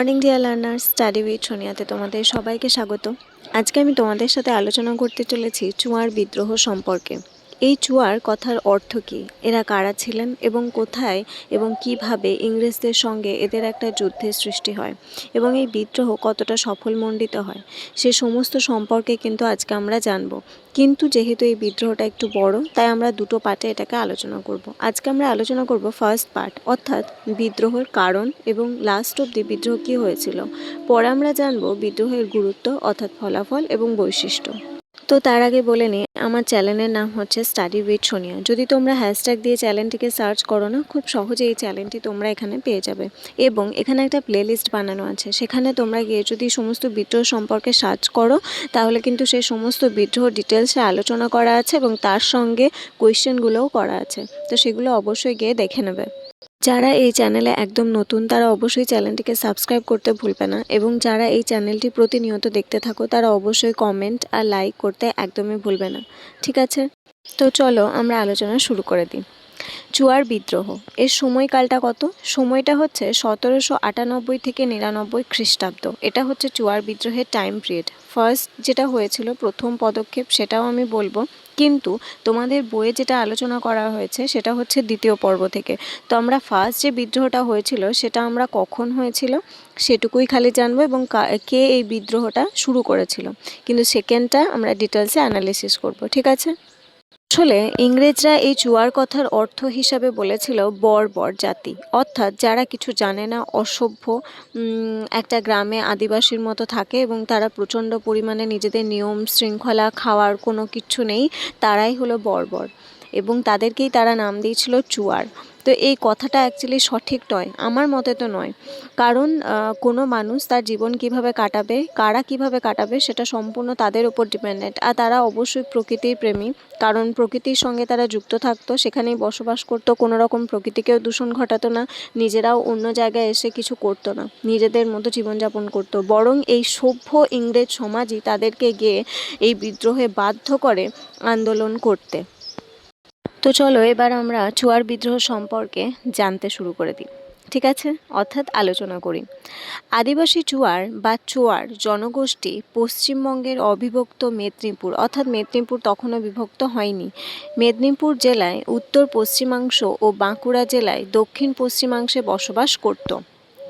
Morning dear learner study with সোনিয়াতে তোমাদের সবাইকে স্বাগত। আজকে আমি তোমাদের সাথে আলোচনা করতে চলেছি চুয়ার বিদ্রোহ সম্পর্কে। এই চুয়ার কথার অর্থ কী? এরা কারা ছিলেন এবং কোথায় এবং কীভাবে ইংরেজদের সঙ্গে এদের একটা যুদ্ধের সৃষ্টি হয় এবং এই বিদ্রোহ কতটা সফলমণ্ডিত হয়? সে সমস্ত সম্পর্কে কিন্তু আজকে আমরা জানব। কিন্তু যেহেতু এই বিদ্রোহটা একটু বড়, তাই আমরা দুটো পার্টে এটাকে আলোচনা করব। আজকে আমরা আলোচনা করব ফার্স্ট পার্ট, অর্থাৎ বিদ্রোহের কারণ এবং লাস্ট অব্দি বিদ্রোহ কী হয়েছিল। পরে আমরা জানব বিদ্রোহের গুরুত্ব, অর্থাৎ ফলাফল এবং বৈশিষ্ট্য। তো তার আগে বলে নিই আমার চ্যানেলের নাম হচ্ছে স্টাডি উইথ সোনিয়া যদি তোমরা হ্যাশট্যাগ দিয়ে চ্যানেলটিকে সার্চ করো না, খুব সহজে এই চ্যানেলটি তোমরা এখানে পেয়ে যাবে। এবং এখানে একটা প্লেলিস্ট বানানো আছে, সেখানে তোমরা গিয়ে যদি সমস্ত বিদ্রোহ সম্পর্কে সার্চ করো, তাহলে কিন্তু সেই সমস্ত বিদ্রোহ ডিটেলসে আলোচনা করা আছে এবং তার সঙ্গে কোয়েশ্চেনগুলোও করা আছে। তো সেগুলো অবশ্যই গিয়ে দেখে নেবে। যারা এই চ্যানেলে একদম নতুন, তারা অবশ্যই চ্যানেলটিকে সাবস্ক্রাইব করতে ভুলবে না এবং যারা এই চ্যানেলটি প্রতিনিয়ত দেখতে থাকো, তারা অবশ্যই কমেন্ট আর লাইক করতে একদমই ভুলবে না। ঠিক আছে? তো চলো আমরা আলোচনা শুরু করে দিই। চুয়ার বিদ্রোহ। এর সময়কালটা কত? সময়টা হচ্ছে সতেরোশো আটানব্বই থেকে নিরানব্বই খ্রিস্টাব্দ। এটা হচ্ছে চুয়ার বিদ্রোহের টাইম পিরিয়ড ফার্স্ট যেটা হয়েছিল, প্রথম পদক্ষেপ সেটাও আমি বলব। কিন্তু তোমাদের বইয়ে যেটা আলোচনা করা হয়েছে, সেটা হচ্ছে দ্বিতীয় পর্ব থেকে। তো আমরা ফার্স্ট যে বিদ্রোহটা হয়েছিল, সেটা আমরা কখন হয়েছিল? সেটুকুই খালি জানব এবং কে এই বিদ্রোহটা শুরু করেছিল। কিন্তু সেকেন্ডটা আমরা ডিটেলসে অ্যানালিসিস করব। ঠিক আছে? আসলে ইংরেজরা এই চুয়ার কথার অর্থ হিসাবে বলেছিল বর্বর জাতি। অর্থাৎ যারা কিছু জানে না, অসভ্য একটা গ্রামে আদিবাসীর মতো থাকে এবং তারা প্রচণ্ড পরিমাণে নিজেদের নিয়ম শৃঙ্খলা, খাওয়ার কোনো কিছু নেই, তারাই হলো বর্বর এবং তাদেরকেই তারা নাম দিয়েছিল চুয়ার। তো এই কথাটা অ্যাকচুয়ালি সঠিক নয়, আমার মতে তো নয়। কারণ কোনো মানুষ তার জীবন কীভাবে কাটাবে, কারা কীভাবে কাটাবে, সেটা সম্পূর্ণ তাদের উপর ডিপেন্ডেন্ট আর তারা অবশ্যই প্রকৃতির প্রেমী, কারণ প্রকৃতির সঙ্গে তারা যুক্ত থাকতো, সেখানেই বসবাস করতো, কোনো রকম প্রকৃতিকেও দূষণ ঘটাতো না, নিজেরাও অন্য জায়গায় এসে কিছু করতো না, নিজেদের মতো জীবনযাপন করতো। বরং এই সভ্য ইংরেজ সমাজই তাদেরকে গিয়ে এই বিদ্রোহে বাধ্য করে আন্দোলন করতে। তো চলো এবার আমরা চুয়ার বিদ্রোহ সম্পর্কে জানতে শুরু করে দিই। ঠিক আছে? অর্থাৎ আলোচনা করি। আদিবাসী চুয়ার বা চুয়ার জনগোষ্ঠী পশ্চিমবঙ্গের অবিভক্ত মেদিনীপুর, অর্থাৎ মেদিনীপুর তখনও বিভক্ত হয়নি। মেদিনীপুর জেলায় উত্তর পশ্চিমাংশ ও বাঁকুড়া জেলায় দক্ষিণ পশ্চিমাংশে বসবাস করত।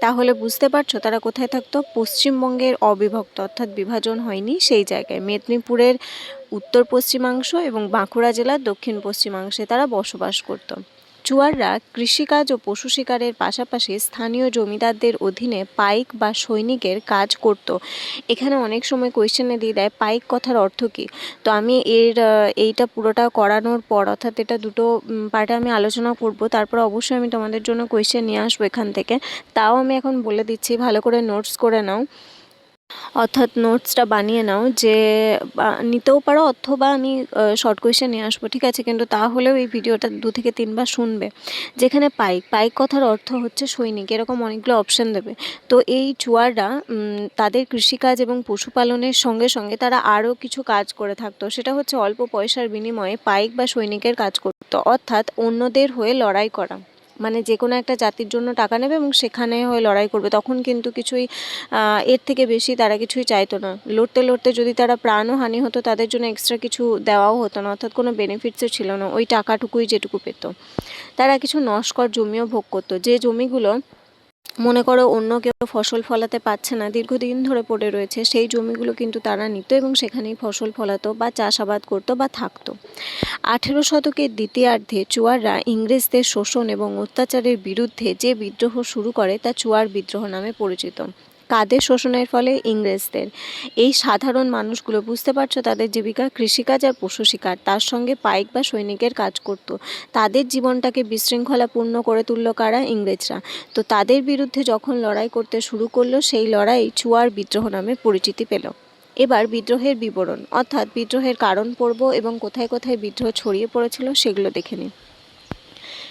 তাহলে বুঝতে পারছ তারা কোথায় থাকতো? পশ্চিমবঙ্গের অবিভক্ত, অর্থাৎ বিভাজন হয়নি সেই জায়গায়। মেদিনীপুরের উত্তর পশ্চিমাংশ এবং বাঁকুড়া জেলার দক্ষিণ পশ্চিমাংশে তারা বসবাস করত। চুয়াররা কৃষিকাজ ও পশু শিকারের পাশাপাশি স্থানীয় জমিদারদের অধীনে পাইক বা সৈনিকের কাজ করত। এখানে অনেক সময় কোয়েশ্চেনে দিয়ে দেয়, পাইক কথার অর্থ কী? তো আমি এর এইটা পুরোটা করানোর পর, অর্থাৎ এটা দুটো পার্টে আমি আলোচনা করব, তারপর অবশ্যই আমি তোমাদের জন্য কোয়েশ্চেন নিয়ে আসব এখান থেকে। তাও আমি এখন বলে দিচ্ছি, ভালো করে নোটস করে নাও। অর্থাৎ নোটসটা বানিয়ে নাও যে নিতেও পারো অথবা আমি শর্ট কোয়েশ্চেন নিয়ে আসব, ঠিক আছে? কিন্তু তাহলেও এই ভিডিওটা দু থেকে তিনবার শুনবে। যেখানে পাইক পাইক কথার অর্থ হচ্ছে সৈনিক, এরকম অনেকগুলো অপশান দেবে। তো এই চুয়াররা তাদের কৃষিকাজ এবং পশুপালনের সঙ্গে সঙ্গে তারা আরও কিছু কাজ করে থাকতো। সেটা হচ্ছে অল্প পয়সার বিনিময়ে পাইক বা সৈনিকের কাজ করতো, অর্থাৎ অন্যদের হয়ে লড়াই করা। মানে যে কোনো একটা জাতির জন্য টাকা নেবে এবং সেখানে হয়ে লড়াই করবে, তখন কিন্তু কিছুই এর থেকে বেশি তারা কিছুই চাইতো না। লড়তে লড়তে যদি তারা প্রাণও হানি হতো, তাদের জন্য এক্সট্রা কিছু দেওয়াও হতো না, অর্থাৎ কোনো বেনিফিটসও ছিল না, ওই টাকাটুকুই যেটুকু পেত। তারা কিছু নস্কর জমিও ভোগ করতো। যে জমিগুলো মনে করো অন্য কেউ ফসল ফলাতে পারছে না, দীর্ঘদিন ধরে পড়ে রয়েছে, সেই জমিগুলো কিন্তু তারা নিত এবং সেখানেই ফসল ফলাতো বা চাষাবাদ করতো বা থাকতো। আঠেরো শতকের দ্বিতীয়ার্ধে চুয়াররা ইংরেজদের শোষণ এবং অত্যাচারের বিরুদ্ধে যে বিদ্রোহ শুরু করে তা চুয়ার বিদ্রোহ নামে পরিচিত। কাদের শোষণের ফলে? ইংরেজদের। এই সাধারণ মানুষগুলো, বুঝতে পারছ? তাদের জীবিকা কৃষিকাজ আর পশু শিকার। তার সঙ্গে পাইক বা সৈনিকের কাজ করত। তাদের জীবনটাকে বিশৃঙ্খলাপূর্ণ করে তুললো কারা? ইংরেজরা। তো তাদের বিরুদ্ধে যখন লড়াই করতে শুরু করল, সেই লড়াই চুয়ার বিদ্রোহ নামে পরিচিতি পেল। এবার বিদ্রোহের বিবরণ, অর্থাৎ বিদ্রোহের কারণ পড়ব এবং কোথায় কোথায় বিদ্রোহ ছড়িয়ে পড়েছিল সেগুলো দেখে নিন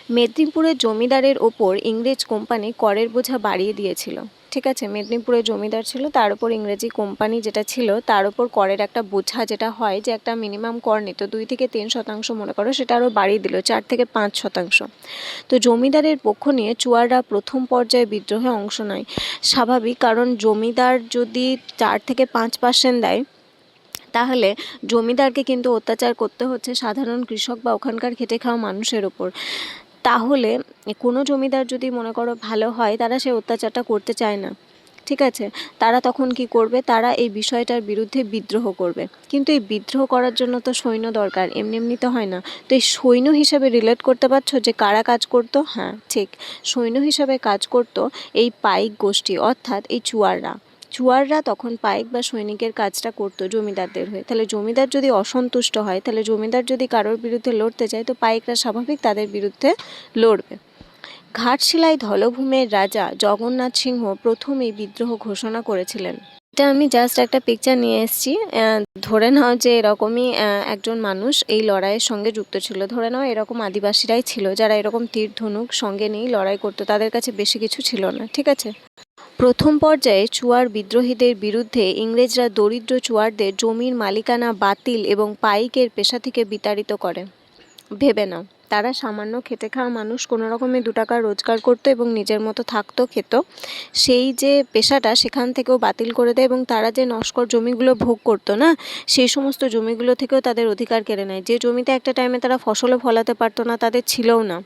মেদিনীপুরের জমিদারের ওপর ইংরেজ কোম্পানি করের বোঝা বাড়িয়ে দিয়েছিল। ঠিক আছে মেদিনীপুরে জমিদার ছিল, তার উপর ইংরেজি কোম্পানি যেটা ছিল, তার উপর করের একটা বোঝা যেটা হয় যে একটা মিনিমাম কর নিত, দুই থেকে তিন শতাংশ মনে করো, সেটা আরও বাড়িয়ে দিল, চার থেকে পাঁচ শতাংশ। তো জমিদারের পক্ষ নিয়ে চুয়াররা প্রথম পর্যায়ে বিদ্রোহে অংশ নেয়। স্বাভাবিক, কারণ জমিদার যদি চার থেকে পাঁচ পার্সেন্ট দেয়, তাহলে জমিদারকে কিন্তু অত্যাচার করতে হচ্ছে সাধারণ কৃষক বা ওখানকার খেটে খাওয়া মানুষের ওপর তাহলে কোনো জমিদার যদি মনে করো ভালো হয়, তারা সে অত্যাচারটা করতে চায় না। ঠিক আছে? তারা তখন কি করবে? তারা এই বিষয়টার বিরুদ্ধে বিদ্রোহ করবে। কিন্তু এই বিদ্রোহ করার জন্য তো সৈন্য দরকার, এমনি এমনি তো হয় না। তো এই সৈন্য হিসাবে রিলেট করতে পারছ যে কারা কাজ করতো? হ্যাঁ ঠিক। সৈন্য হিসাবে কাজ করতো এই পাইক গোষ্ঠী, অর্থাৎ এই চুয়াররা। চুয়াররা তখন পাইক বা সৈনিকের কাজটা করতো জমিদারদের হয়ে। তাহলে জমিদার যদি অসন্তুষ্ট হয়, তাহলে জমিদার যদি কারোর বিরুদ্ধে লড়তে চায় তো পাইকরা স্বাভাবিক তাদের বিরুদ্ধে লড়বে। ঘাটশিলায় ধলভূমের রাজা জগন্নাথ সিংহ প্রথম এই বিদ্রোহ ঘোষণা করেছিলেন। এটা আমি জাস্ট একটা পিকচার নিয়ে এসেছি। ধরে নাও যে এরকমই একজন মানুষ এই লড়াইয়ের সঙ্গে যুক্ত ছিল। ধরে নাও এরকম আদিবাসীরাই ছিল, যারা এরকম তীর ধনুক সঙ্গে নিয়েই লড়াই করতো, তাদের কাছে বেশি কিছু ছিল না, ঠিক আছে? প্রথম পর্যায়ে চুয়ার বিদ্রোহীদের বিরুদ্ধে ইংরেজরা দরিদ্র চুয়ারদের জমির মালিকানা বাতিল এবং পাইকের পেশা থেকে বিতাড়িত করে। ভেবে নাও, তারা সামান্য খেতে খাওয়া মানুষ কোনো রকমে দু টাকা রোজগার করতো এবং নিজের মতো থাকতো, খেত। সেই যে পেশাটা সেখান থেকেও বাতিল করে দেয় এবং তারা যে নস্কর জমিগুলো ভোগ করতো না, সেই সমস্ত জমিগুলো থেকেও তাদের অধিকার কেড়ে নেয়। যে জমিতে একটা টাইমে তারা ফসলও ফলাতে পারতো না, তাদের ছিলও না।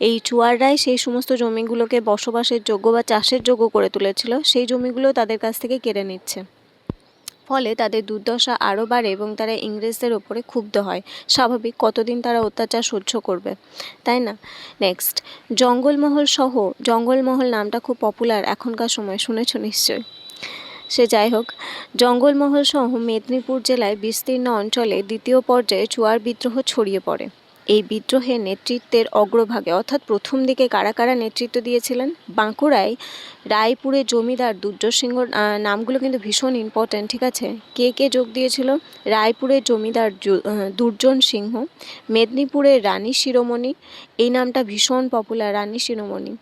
এই চুয়াররাই সেই সমস্ত জমিগুলোকে বসবাসের যোগ্য বা চাষের যোগ্য করে তুলেছিল, সেই জমিগুলো তাদের কাছ থেকে কেড়ে নিচ্ছে। ফলে তাদের দুর্দশা আরও বাড়ে এবং তারা ইংরেজদের ওপরে ক্ষুব্ধ হয়। স্বাভাবিক, কতদিন তারা অত্যাচার সহ্য করবে, তাই না? নেক্সট জঙ্গলমহল সহ, জঙ্গলমহল নামটা খুব পপুলার এখনকার সময়, শুনেছো নিশ্চয়ই সে যাই হোক, জঙ্গলমহল সহ মেদিনীপুর জেলায় বিস্তীর্ণ অঞ্চলে দ্বিতীয় পর্যায়ে চুয়ার বিদ্রোহ ছড়িয়ে পড়ে। এই বিদ্রোহে নেতৃত্বের অগ্রভাগে, অর্থাৎ প্রথম দিকে কারা কারা নেতৃত্ব দিয়েছিলেন? বাঁকুড়ায় রায়পুরের জমিদার দুর্যোধ সিংহ নামগুলো কিন্তু ভীষণ ইম্পর্ট্যান্ট ঠিক আছে? কে কে যোগ দিয়েছিল? রায়পুরের জমিদার দুর্জন সিংহ মেদিনীপুরের রানী শিরোমণি, এই নামটা ভীষণ পপুলার রানী শিরোমণি।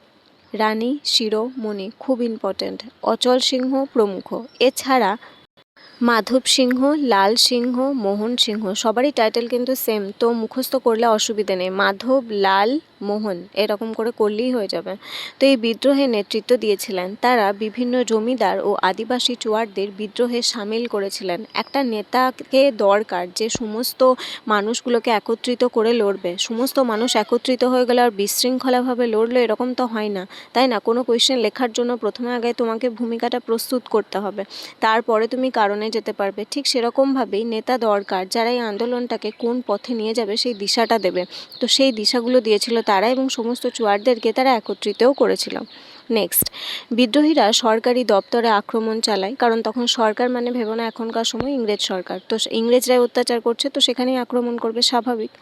রানী শিরোমণি, খুব ইম্পর্ট্যান্ট অচল সিংহ প্রমুখ। এছাড়া মাধব সিংহ, লাল সিংহ, মোহন সিংহ, সবারই টাইটেল কিন্তু সেম তো মুখস্থ করলে অসুবিধে নেই। মাধব, লাল, মোহন, এরকম করে করলেই হয়ে যাবে। তো এই বিদ্রোহে নেতৃত্ব দিয়েছিলেন তারা বিভিন্ন জমিদার ও আদিবাসী চুয়ারদের বিদ্রোহে সামিল করেছিলেন। একটা নেতাকে দরকার যে সমস্ত মানুষগুলোকে একত্রিত করে লড়বে। সমস্ত মানুষ একত্রিত হয়ে গেলে আর বিশৃঙ্খলাভাবে লড়লে এরকম তো হয় না। তাই না? কোনো কোয়েশ্চেন লেখার জন্য প্রথমে আগে তোমাকে ভূমিকাটা প্রস্তুত করতে হবে। তারপরে তুমি কারণে যেতে পারবে। ঠিক সেরকমভাবেই নেতা দরকার, যারা এই আন্দোলনটাকে কোন পথে নিয়ে যাবে সেই দিশাটা দেবে। তো সেই দিশাগুলো দিয়েছিল তারা এবং সমস্ত চুয়ারদেরকে তারা একত্রিতও করেছিল। নেক্সট, বিদ্রোহীরা সরকারি দপ্তরে আক্রমণ চালায়, কারণ তখন সরকার মানে ভেবো না এখনকার সময় ইংরেজ সরকার। তো ইংরেজরাই অত্যাচার করছে, তো সেখানেই আক্রমণ করবে, স্বাভাবিক।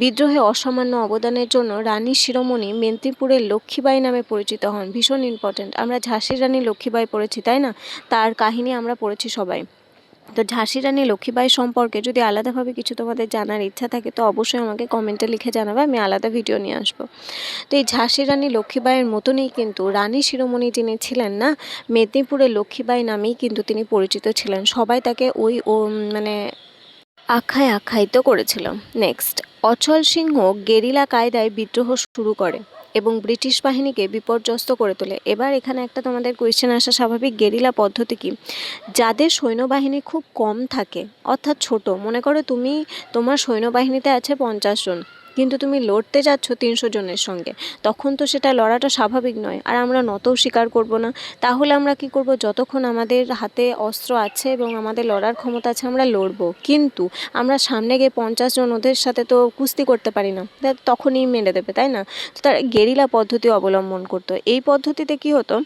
বিদ্রোহে অসামান্য অবদানের জন্য রানী শিরোমণি মেদিনীপুরের লক্ষ্মীবাই নামে পরিচিত হন। ভীষণ ইম্পর্ট্যান্ট আমরা ঝাঁসির রানী লক্ষ্মীবাই পড়েছি, তাই না? তার কাহিনী আমরা পড়েছি সবাই। তো ঝাঁসি রানী লক্ষ্মীবাই সম্পর্কে যদি আলাদাভাবে কিছু তোমাদের জানার ইচ্ছা থাকে, তো অবশ্যই আমাকে কমেন্টে লিখে জানাবে, আমি আলাদা ভিডিও নিয়ে আসব। তো এই ঝাঁসি রানী লক্ষ্মীবাইয়ের মতনই কিন্তু রানী শিরোমণি যিনি ছিলেন না মেদিনীপুরের লক্ষ্মীবাই নামেই কিন্তু তিনি পরিচিত ছিলেন। সবাই তাকে ওই ও মানে আখ্যায় আখ্যায়িত করেছিল। নেক্সট অচল সিংহ গেরিলা কায়দায় বিদ্রোহ শুরু করে। এবং ব্রিটিশ বাহিনীকে বিপর্যস্ত করে তোলে। এবার এখানে একটা তোমাদের কোয়েশ্চেন আসা স্বাভাবিক, গেরিলা পদ্ধতি কি? যাদের সৈন্যবাহিনী খুব কম থাকে, অর্থাৎ ছোট, মনে করো তুমি তোমার সৈন্যবাহিনীতে আছে পঞ্চাশ জন। কিন্তু তুমি লড়তে যাচ্ছ তিনশো জনের সঙ্গে, তখন তো সেটা লড়াটা স্বাভাবিক নয়। আর আমরা নতও স্বীকার করব না। তাহলে আমরা কি করব? যতক্ষণ আমাদের হাতে অস্ত্র আছে এবং আমাদের লড়ার ক্ষমতা আছে, আমরা লড়বো। কিন্তু আমরা সামনে গিয়ে পঞ্চাশ জন ওদের সাথে তো কুস্তি করতে পারি না। তখনই মেরে দেবে, তাই না? তো তারা গেরিলা পদ্ধতি অবলম্বন করতো। এই পদ্ধতিতে কি হতো?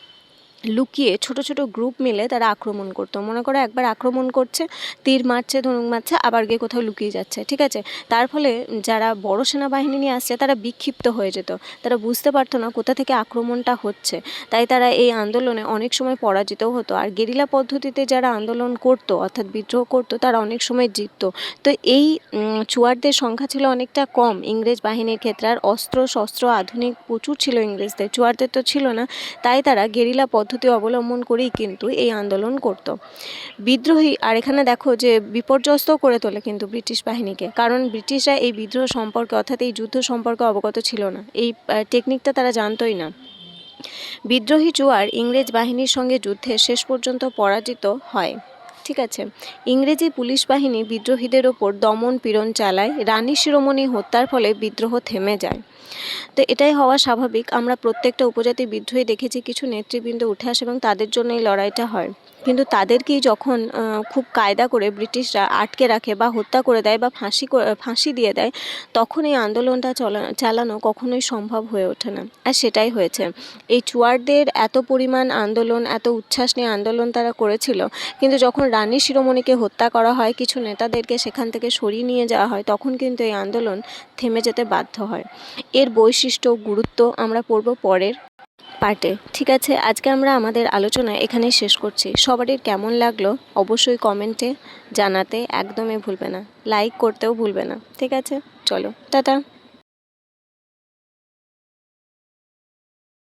লুকিয়ে ছোট ছোট গ্রুপ মিলে তারা আক্রমণ করতো। মনে করো একবার আক্রমণ করছে, তীর মারছে, ধনুক মারছে, আবার গিয়ে কোথাও লুকিয়ে যাচ্ছে, ঠিক আছে? তার ফলে যারা বড় সেনাবাহিনী নিয়ে আসছে, তারা বিক্ষিপ্ত হয়ে যেত। তারা বুঝতে পারতো না কোথা থেকে আক্রমণটা হচ্ছে। তাই তারা এই আন্দোলনে অনেক সময় পরাজিতও হতো। আর গেরিলা পদ্ধতিতে যারা আন্দোলন করতো, অর্থাৎ বিদ্রোহ করতো, তারা অনেক সময় জিততো। তো এই চুয়ারদের সংখ্যা ছিল অনেকটা কম। ইংরেজ বাহিনীর ক্ষেত্রে আর অস্ত্র শস্ত্র আধুনিক প্রচুর ছিল ইংরেজদের, চুয়ারদের তো ছিল না। তাই তারা গেরিলা পদ্ধতি অবলম্বন করেই কিন্তু এই আন্দোলন করত। বিদ্রোহী, আর এখানে দেখো যে বিপর্যস্ত করে তোলে কিন্তু ব্রিটিশ বাহিনীকে। কারণ ব্রিটিশরা এই বিদ্রোহ সম্পর্কে অর্থাৎ এই যুদ্ধ সম্পর্কে অবগত ছিল না। এই টেকনিকটা তারা জানতই না। বিদ্রোহী জোয়ার ইংরেজ বাহিনীর সঙ্গে যুদ্ধে শেষ পর্যন্ত পরাজিত হয়। ঠিক আছে। ইংরেজি পুলিশ বাহিনী বিদ্রোহীদের ওপর দমন পীড়ন চালায়, রানী শিরোমণি হত্যার ফলে বিদ্রোহ থেমে যায়। তো এটাই হওয়া স্বাভাবিক। আমরা প্রত্যেকটা উপজাতি বিদ্রোহী দেখেছি, কিছু নেতৃবৃন্দ উঠে আসে এবং তাদের জন্য এই লড়াইটা হয়। কিন্তু তাদেরকেই যখন খুব কায়দা করে ব্রিটিশরা আটকে রাখে বা হত্যা করে দেয় বা ফাঁসি ফাঁসি দিয়ে দেয়, তখন এই আন্দোলনটা চলা, চালানো কখনোই সম্ভব হয়ে ওঠে না। আর সেটাই হয়েছে। এই চুয়ারদের এত পরিমাণ আন্দোলন, এত উচ্ছ্বাস নিয়ে আন্দোলন তারা করেছিল, কিন্তু যখন রানী শিরোমণিকে হত্যা করা হয়, কিছু নেতাদেরকে সেখান থেকে সরিয়ে নিয়ে যাওয়া হয়, তখন কিন্তু এই আন্দোলন থেমে যেতে বাধ্য হয়। এর বৈশিষ্ট্য, গুরুত্ব আমরা পড়ব পরের পার্টে ঠিক আছে, আজকে আমরা আমাদের আলোচনা এখানে শেষ করছি। সবারই কেমন লাগল অবশ্যই কমেন্টে জানাতে একদমই ভুলবে না। লাইক করতেও ভুলবে না। ঠিক আছে, চলো, টাটা।